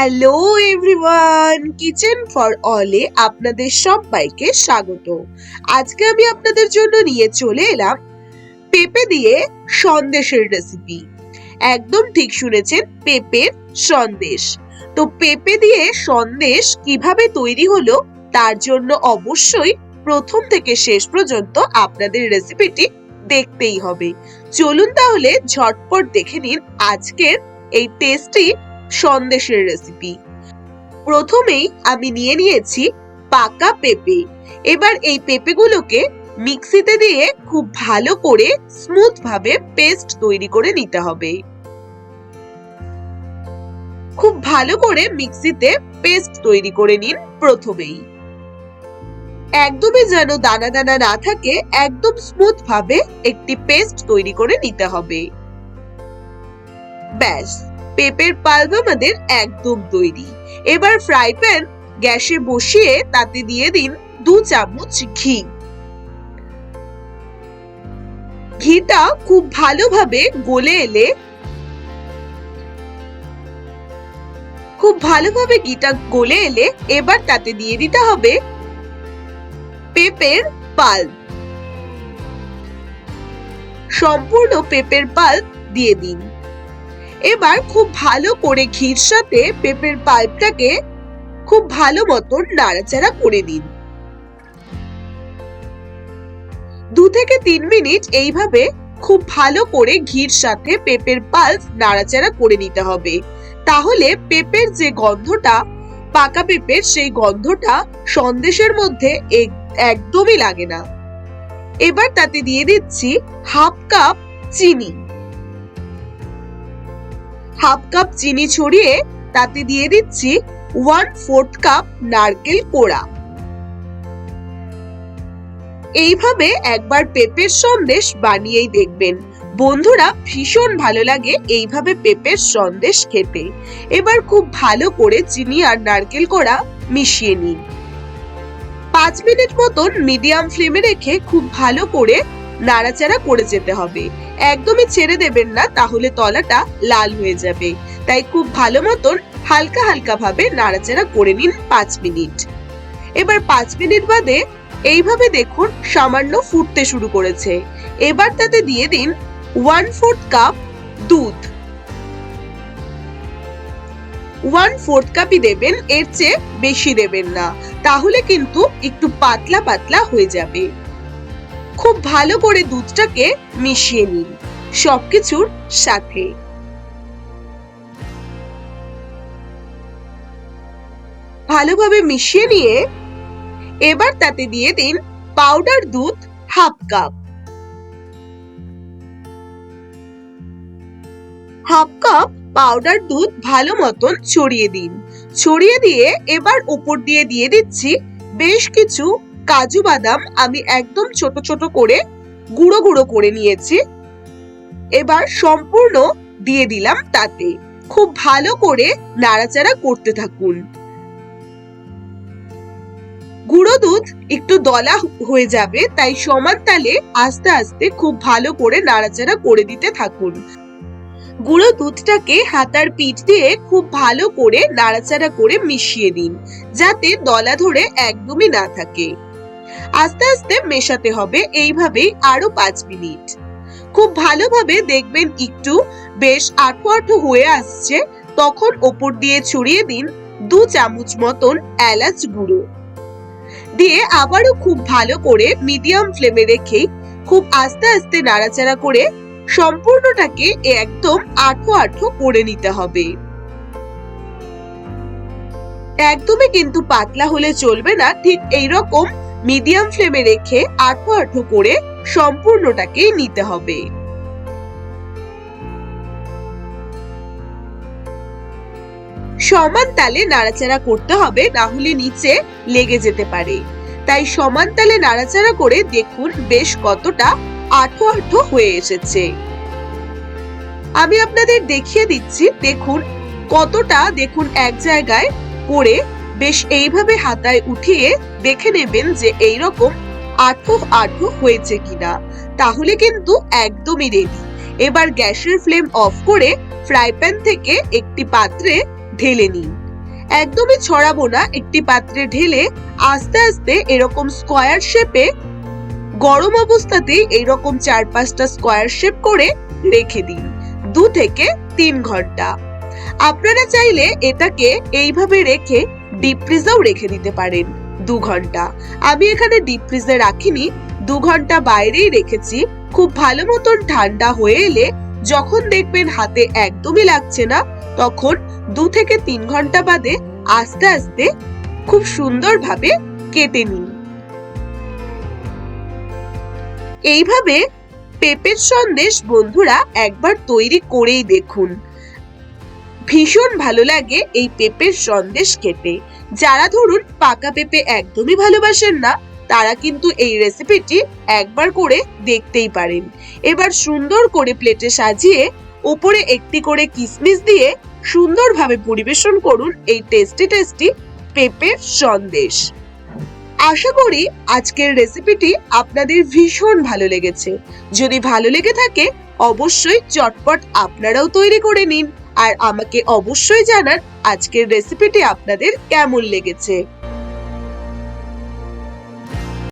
Hello everyone kitchen for অলে আপনাদের সবাইকে স্বাগত। আজকে আমি আপনাদের জন্য নিয়ে চলে এলাম পেঁপে দিয়ে সন্দেশের রেসিপি একদম ঠিক শুনেছেন, পেঁপের সন্দেশ। তো পেঁপে দিয়ে সন্দেশ কীভাবে তৈরি হলো, তার জন্য অবশ্যই প্রথম থেকে শেষ পর্যন্ত আপনাদের রেসিপিটি দেখতেই হবে। চলুন তাহলে ঝটপট দেখে নিন আজকের এই টেস্টি সন্দেশের রেসিপি প্রথমেই আমি নিয়ে নিয়েছি পাকা পেঁপে। এবার এই পেঁপেগুলোকে মিক্সিতে দিয়ে খুব ভালো করে স্মুথ ভাবে পেস্ট তৈরি করে নিতে হবে। খুব ভালো করে মিক্সিতে পেস্ট তৈরি করে নিন প্রথমেই। একদমই যেন দানা দানা না থাকে, একদম স্মুথ ভাবে একটি পেস্ট তৈরি করে নিতে হবে। ব্যাস। পেঁপের পাল্প আমাদের একদম তৈরি। এবার ফ্রাই প্যান গ্যাসে বসিয়ে তাতে দিয়ে দিন দু চামচ ঘি। ঘিটা খুব ভালোভাবে গলে এলে খুব ভালোভাবে ঘিটা গলে এলে এবার তাতে দিয়ে দিতে হবে পেঁপের পাল্প সম্পূর্ণ পেঁপের পাল্প দিয়ে দিন। এবার খুব ভালো করে ঘির সাথে পেঁপের পাল্পটাকে খুব ভালো মতন নাড়াচাড়া করে দিন দু থেকে তিন মিনিট এইভাবে খুব ভালো করে ঘির সাথে পেঁপের পাল্প নাড়াচাড়া করে নিতে হবে। তাহলে পেঁপের যে গন্ধটা, পাকা পেঁপের সেই গন্ধটা সন্দেশের মধ্যে একদমই লাগে না। এবার তাতে দিয়ে দিচ্ছি হাফ কাপ চিনি। হাফ কাপ চিনি ছড়িয়ে তাতে দিয়ে দিচ্ছি ওয়ান ফোর্থ কাপ নারকেল কোড়া। এইভাবে একবার পেঁপের সন্দেশ বানিয়েই দেখবেন। বন্ধুরা, ভীষণ ভালো লাগে এইভাবে পেঁপের সন্দেশ খেতে। এবার খুব ভালো করে চিনি আর নারকেল কোড়া মিশিয়ে নিন। পাঁচ মিনিট মতন মিডিয়াম ফ্লেমে রেখে খুব ভালো করে নাড়াচাড়া করে যেতে হবে। একদমই ছেড়ে দেবেন না, তাহলে তলাটা লাল হয়ে যাবে। তাই খুব ভালো মতন হালকা হালকা ভাবে নাড়াচাড়া করে নিন পাঁচ মিনিট। এবার পাঁচ মিনিট বাদে এইভাবে দেখুন সামান্য ফুটতে শুরু করেছে। এবার তাতে দিয়ে দিন ওয়ান ফোর্থ কাপ দুধ। ওয়ান ফোর্থ কাপই দেবেন, এর চেয়ে বেশি দেবেন না। তাহলে কিন্তু একটু পাতলা পাতলা হয়ে যাবে। খুব ভালো করে দুধটাকে মিশিয়ে নিন। সবকিছুর সাথে। ভালোভাবে মিশিয়ে নিয়ে এবার তাতে দিয়ে দিন পাউডার দুধ half cup. Half cup powder দুধ ভালো মতন ছড়িয়ে দিন। ছড়িয়ে দিয়ে এবার উপর দিয়ে দিয়ে দিচ্ছি বেশ কিছু কাজু বাদাম আমি একদম ছোট ছোট করে গুঁড়ো গুঁড়ো করে নিয়েছি। এবার সম্পূর্ণ দিয়ে দিলাম তাতে। খুব ভালো করে নাড়াচাড়া করতে থাকুন। গুঁড়ো দুধ একটু দলা হয়ে যাবে, তাই সমান তালে আস্তে আস্তে খুব ভালো করে নাড়াচাড়া করে দিতে থাকুন। গুঁড়ো দুধটাকে হাতার পিঠ দিয়ে খুব ভালো করে নাড়াচাড়া করে মিশিয়ে দিন যাতে দলা ধরে একদমই না থাকে। আস্তে আস্তে মেশাতে হবে। এইভাবেই আরও পাঁচ মিনিট। খুব ভালোভাবে দেখবেন একটু, বেশ আঠো আঠো হয়ে আসছে, তখন ওপর দিয়ে ছড়িয়ে দিন দু চামচ মতন এলাচ গুঁড়ো। দিয়ে আবারও খুব ভালো করে মিডিয়াম ফ্লেমে রেখে খুব আস্তে আস্তে নাড়াচাড়া করে সম্পূর্ণটাকে একদম আঠো আঠো করে নিতে হবে। একদমই কিন্তু পাতলা হলে চলবে না, ঠিক এইরকম মিডিয়াম ফ্লেমে রেখে আঠো আঠো করে সম্পূর্ণটাকে নিতে হবে। সমান তালে নাড়াচাড়া করতে হবে, না হলে নিচে লেগে যেতে পারে। তাই সমান তালে নাড়াচাড়া করে দেখুন বেশ কতটা আঠো আঠো হয়ে এসেছে। আমি আপনাদের দেখিয়ে দিচ্ছি, দেখুন কতটা, দেখুন এক জায়গায় করে বেশ এইভাবে হাতায় উঠিয়ে দেখে নেবেন যে এই রকম আঠো হয়েছে কিনা। তাহলে কিন্তু একদমই রেডি এবার গ্যাসের ফ্লেম অফ করে ফ্রাই প্যান থেকে একটি পাত্রে ঢেলে নিন। একদমই ছড়াবো না, একটি পাত্রে ঢেলে আস্তে আস্তে এরকম স্কোয়ার শেপে গরম অবস্থাতেই এইরকম চার পাঁচটা স্কোয়ার শেপ করে রেখে দিন, দু থেকে তিন ঘণ্টা। আপনারা চাইলে এটাকে এইভাবে রেখে ডিপ ফ্রিজেও রেখে দিতে পারেন। দু ঘণ্টা। আমি এখানে ডিপ ফ্রিজে রাখিনি। দু ঘণ্টা বাইরেই রেখেছি। খুব ভালো মতন ঠান্ডা হয়ে এলে যখন দেখবেন হাতে একদমই লাগছে না, তখন দু থেকে তিন ঘণ্টা বাদে আস্তে আস্তে খুব সুন্দরভাবে কেটে নিন। এইভাবে পেঁপের সন্দেশ বন্ধুরা একবার তৈরি করেই দেখুন। ভীষণ ভালো লাগে এই পেঁপের সন্দেশ খেতে। যারা ধরুন পাকা পেঁপে একদমই ভালোবাসেন না, তারা কিন্তু এই রেসিপিটি একবার করে দেখতেই পারেন। এবার সুন্দর করে প্লেটে সাজিয়ে উপরে একটি করে কিসমিস দিয়ে সুন্দরভাবে পরিবেশন করুন এই টেস্টি টেস্টি পেঁপের সন্দেশ। আশা করি আজকের রেসিপিটি আপনাদের ভীষণ ভালো লেগেছে। যদি ভালো লেগে থাকে, অবশ্যই চটপট আপনারাও তৈরি করে নিন। আর আমাকে অবশ্যই জানান আজকের রেসিপিটি আপনাদের কেমন লেগেছে।